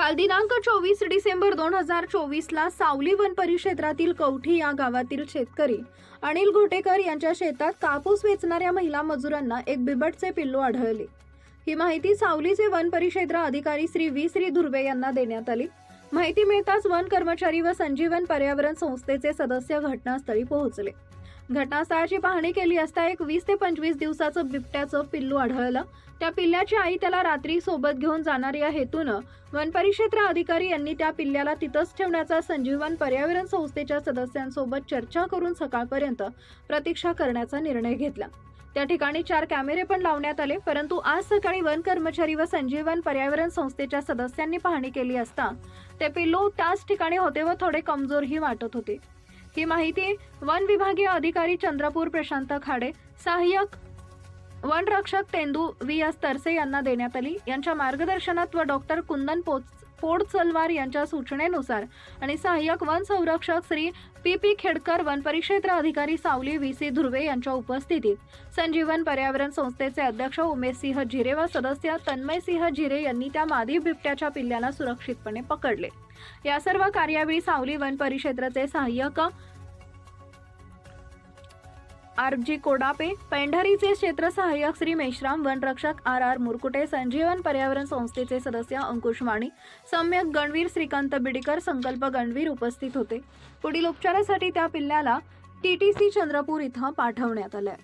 काल दिनांक चोवीस डिसेंबर दोन हजार चोवीसला सावली वन परिक्षेत्रातील कवठी या गावातील शेतकरी अनिल घोटेकर यांच्या शेतात कापूस वेचणाऱ्या महिला मजुरांना एक बिबटचे पिल्लू आढळले. ही माहिती सावलीचे वन परिक्षेत्र अधिकारी श्री व्ही. श्री. धुर्वे यांना देण्यात आली. माहिती मिळताच वन कर्मचारी व संजीवन पर्यावरण संस्थेचे सदस्य घटनास्थळी पोहोचले. घटनास्थळाची पाहणी केली असता एक वीस ते पंचवीस दिवसाचं बिबट्याचं पिल्लू आढळलं. त्या पिल्ल्याची आई त्याला रात्री सोबत घेऊन जाणार या हेतूनं वनपरिक्षेत्र अधिकारी यांनी त्या पिल्ल्याला तिथंच ठेवण्याचा संजीवन पर्यावरण संस्थेच्या सदस्यांसोबत चर्चा करून सकाळपर्यंत प्रतीक्षा करण्याचा निर्णय घेतला. त्या ठिकाणी चार कॅमेरे पण लावण्यात आले परंतु आज सकाळी वन कर्मचारी व संजीवन पर्यावरण संस्थेच्या सदस्यांनी पाहणी केली असता ते पिल्लू त्याच ठिकाणी होते व थोडे कमजोरही वाटत होते. ही माहिती वन विभागीय अधिकारी चंद्रपूर प्रशांत खाडे सहाय्यक वनरक्षक तेंदू व्ही एस तरसे यांना देण्यात आली. यांच्या मार्गदर्शनात व डॉक्टर कुंदन पोच पोडचलवार यांच्या सूचनेनुसार आणि सहाय्यक वन संरक्षक श्री पी पी खेडकर वन परिक्षेत्र अधिकारी सावली व्ही सी धुर्वे यांच्या उपस्थितीत संजीवन पर्यावरण संस्थेचे अध्यक्ष उमेश सिंह जिरे व सदस्य तन्मय सिंह जिरे यांनी त्या मादी बिबट्याच्या पिल्ल्याला सुरक्षितपणे पकडले. या सर्व कार्यावेळी सावली वन परिक्षेत्राचे सहाय्यक आर जी कोडापे पेंढारीचे क्षेत्र सहाय्यक श्री मेश्राम वनरक्षक आर आर मुरकुटे संजीवन पर्यावरण संस्थेचे सदस्य अंकुश माणी सम्यक गणवीर श्रीकांत बिडीकर संकल्प गणवीर उपस्थित होते. पुढील उपचारासाठी त्या पिल्ल्याला टीटीसी चंद्रपूर इथं पाठवण्यात आलंय.